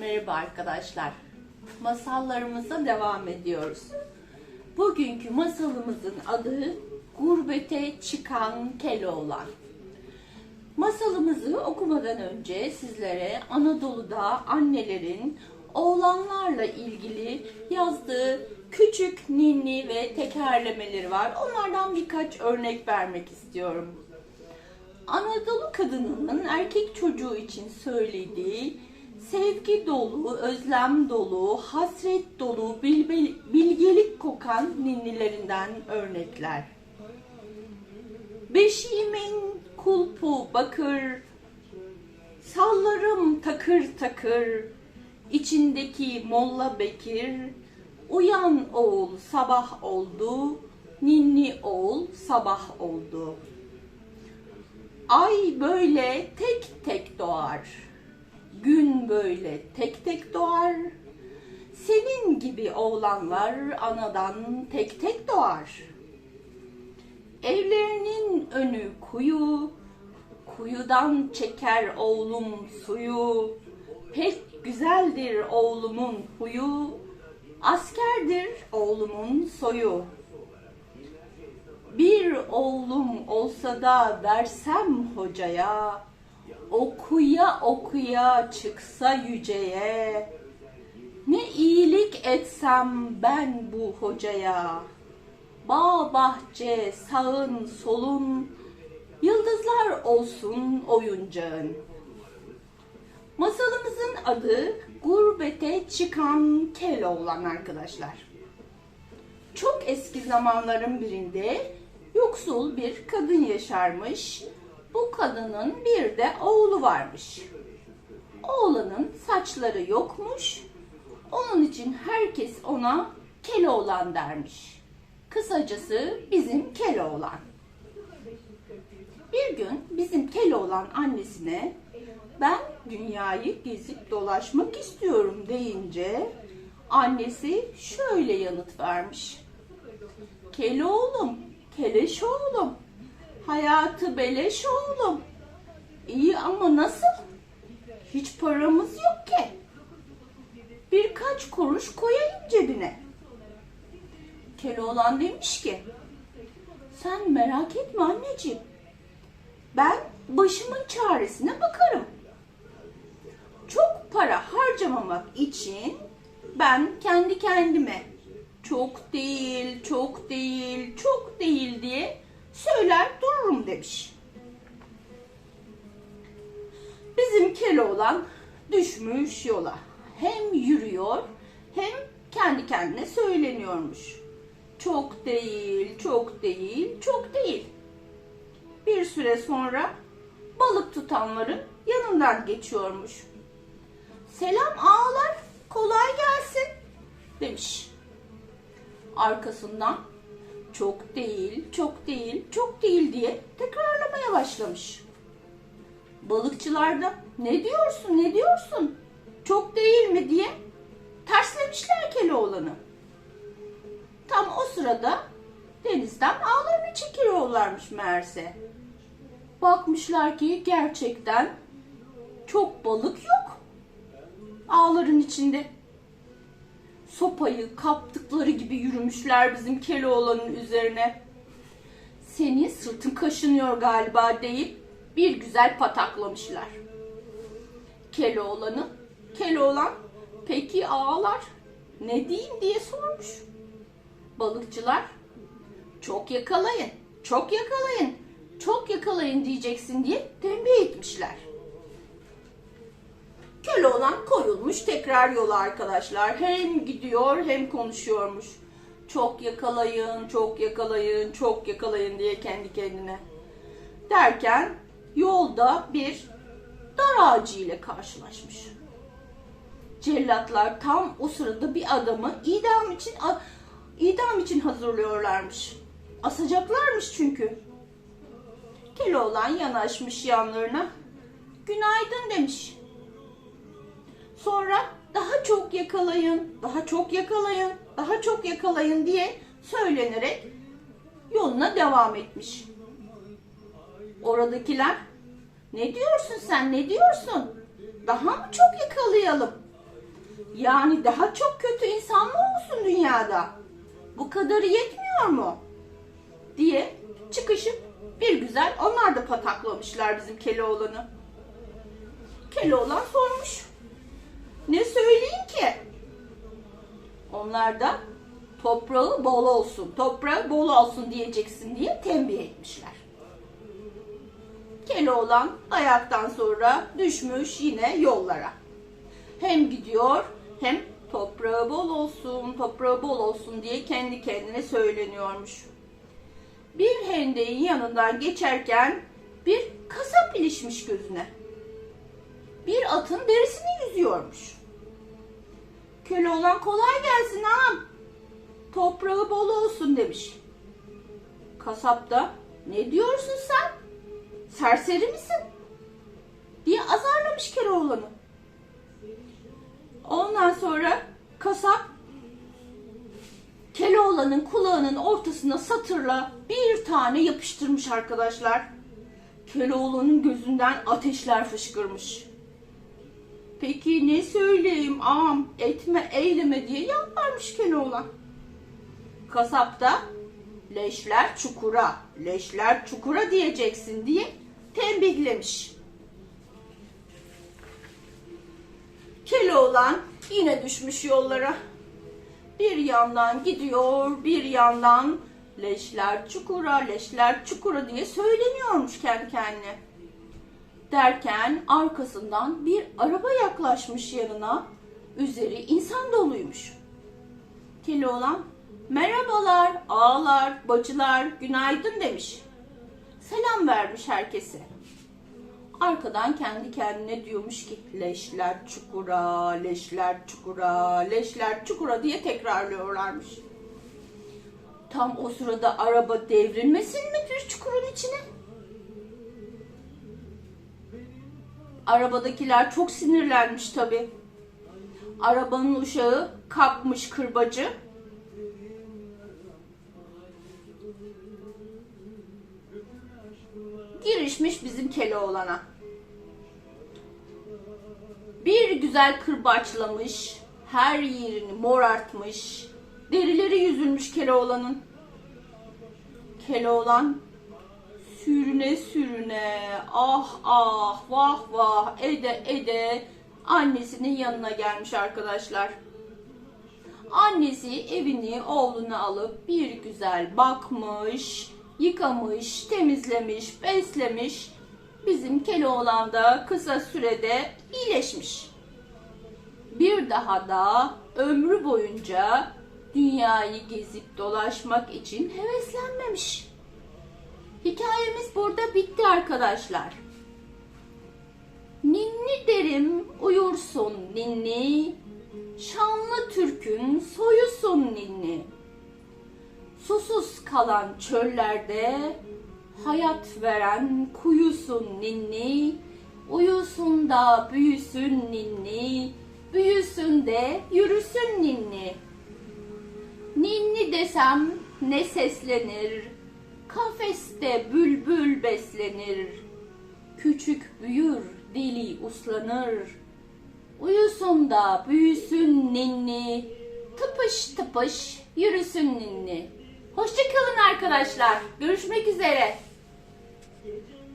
Merhaba arkadaşlar. Masallarımıza devam ediyoruz. Bugünkü masalımızın adı Gurbete Çıkan Keloğlan. Masalımızı okumadan önce sizlere Anadolu'da annelerin oğlanlarla ilgili yazdığı küçük ninni ve tekerlemeleri var. Onlardan birkaç örnek vermek istiyorum. Anadolu kadınının erkek çocuğu için söylediği sevgi dolu, özlem dolu, hasret dolu, bilgelik kokan ninnilerinden örnekler. Beşiğimin kulpu bakır, sallarım takır takır, içindeki Molla Bekir, uyan oğul sabah oldu, ninni oğul sabah oldu. Ay böyle tek tek doğar. Gün böyle tek tek doğar. Senin gibi oğlanlar anadan tek tek doğar. Evlerinin önü kuyu, kuyudan çeker oğlum suyu. Pek güzeldir oğlumun huyu, askerdir oğlumun soyu. Bir oğlum olsa da versem hocaya, okuya okuya çıksa yüceye, ne iyilik etsem ben bu hocaya. Bağ bahçe sağın solun, yıldızlar olsun oyuncağın. Masalımızın adı Gurbete Çıkan Keloğlan arkadaşlar. Çok eski zamanların birinde yoksul bir kadın yaşarmış. Bu kadının bir de oğlu varmış. Oğlanın saçları yokmuş. Onun için herkes ona Keloğlan dermiş. Kısacası bizim Keloğlan. Bir gün bizim Keloğlan annesine ben dünyayı gezip dolaşmak istiyorum deyince annesi şöyle yanıt vermiş. Keloğlum, keleş oğlum, hayatı beleş oğlum. İyi ama nasıl? Hiç paramız yok ki. Birkaç kuruş koyayım cebine. Keloğlan demiş ki, sen merak etme anneciğim. Ben başımın çaresine bakarım. Çok para harcamamak için ben kendi kendime çok değil, çok değil, çok değil diye söyler dururum demiş. Bizim Keloğlan düşmüş yola. Hem yürüyor hem kendi kendine söyleniyormuş. Çok değil, çok değil, çok değil. Bir süre sonra balık tutanların yanından geçiyormuş. Selam ağalar, kolay gelsin demiş. Arkasından çok değil, çok değil, çok değil diye tekrarlamaya başlamış. Balıkçılar da ne diyorsun, ne diyorsun? Çok değil mi diye terslemişler Keloğlan'ı. Tam o sırada denizden ağlarını çekiyorlarmış meğerse. Bakmışlar ki gerçekten çok balık yok ağların içinde. Sopayı kaptıkları gibi yürümüşler bizim Keloğlan'ın üzerine. Seni sırtın kaşınıyor galiba deyip bir güzel pataklamışlar. Keloğlan'ı, Keloğlan peki ağalar ne diyeyim diye sormuş. Balıkçılar çok yakalayın, çok yakalayın, çok yakalayın diyeceksin diye tembih etmişler. Keloğlan koyulmuş tekrar yola arkadaşlar. Hem gidiyor hem konuşuyormuş. Çok yakalayın, çok yakalayın, çok yakalayın diye kendi kendine. Derken yolda bir dar ağacı ile karşılaşmış. Cellatlar tam o sırada bir adamı idam için idam için hazırlıyorlarmış. Asacaklarmış çünkü. Keloğlan yanaşmış yanlarına. Günaydın demiş. Yakalayın, daha çok yakalayın, daha çok yakalayın diye söylenerek yoluna devam etmiş. Oradakiler ne diyorsun sen ne diyorsun? Daha mı çok yakalayalım? Yani daha çok kötü insan mı olsun dünyada? Bu kadarı yetmiyor mu? Diye çıkışıp bir güzel onlar da pataklamışlar bizim Keloğlan'ı. Keloğlan sormuş. Ne söyleyeyim ki? Onlar da toprağı bol olsun, toprağı bol olsun diyeceksin diye tembih etmişler. Keloğlan ayaktan sonra düşmüş yine yollara. Hem gidiyor hem toprağı bol olsun, toprağı bol olsun diye kendi kendine söyleniyormuş. Bir hendeğin yanından geçerken bir kasap ilişmiş gözüne. Bir atın derisini yüzüyormuş. Keloğlan kolay gelsin ağam. Toprağı bol olsun demiş. Kasap da ne diyorsun sen? Serseri misin? diye azarlamış Keloğlan'ı. Ondan sonra kasap Keloğlan'ın kulağının ortasına satırla bir tane yapıştırmış arkadaşlar. Keloğlan'ın gözünden ateşler fışkırmış. Peki ne söyleyeyim ağam etme eyleme diye yalvarmış Keloğlan. Kasap da leşler çukura, leşler çukura diyeceksin diye tembihlemiş. Keloğlan yine düşmüş yollara. Bir yandan gidiyor, bir yandan leşler çukura, leşler çukura diye söyleniyormuş kendi kendine. Derken arkasından bir araba yaklaşmış yanına. Üzeri insan doluymuş. Keloğlan, merhabalar, ağalar, bacılar, günaydın demiş. Selam vermiş herkese. Arkadan kendi kendine diyormuş ki leşler çukura, leşler çukura, leşler çukura diye tekrarlıyorlarmış. Tam o sırada araba devrilmesin mi bir çukurun içine? Arabadakiler çok sinirlenmiş tabi. Arabanın uşağı kapmış kırbacı. Girişmiş bizim Keloğlan'a. Bir güzel kırbaçlamış, her yerini morartmış, derileri yüzülmüş Keloğlan'ın. Keloğlan sürüne sürüne, ah ah, vah vah, ede ede annesinin yanına gelmiş arkadaşlar. Annesi evini oğlunu alıp bir güzel bakmış, yıkamış, temizlemiş, beslemiş. Bizim Keloğlan da kısa sürede iyileşmiş. Bir daha da ömrü boyunca dünyayı gezip dolaşmak için heveslenmemiş. Hikayemiz burada bitti arkadaşlar. Ninni derim uyursun ninni, şanlı Türk'ün soyusun ninni. Susuz kalan çöllerde hayat veren kuyusun ninni, uyusun da büyüsün ninni, büyüsün de yürüsün ninni. Ninni desem ne seslenir, kafeste bülbül beslenir. Küçük büyür, dili uslanır. Uyusun da büyüsün ninni, tıpış tıpış yürüsün ninni. Hoşçakalın arkadaşlar. Görüşmek üzere.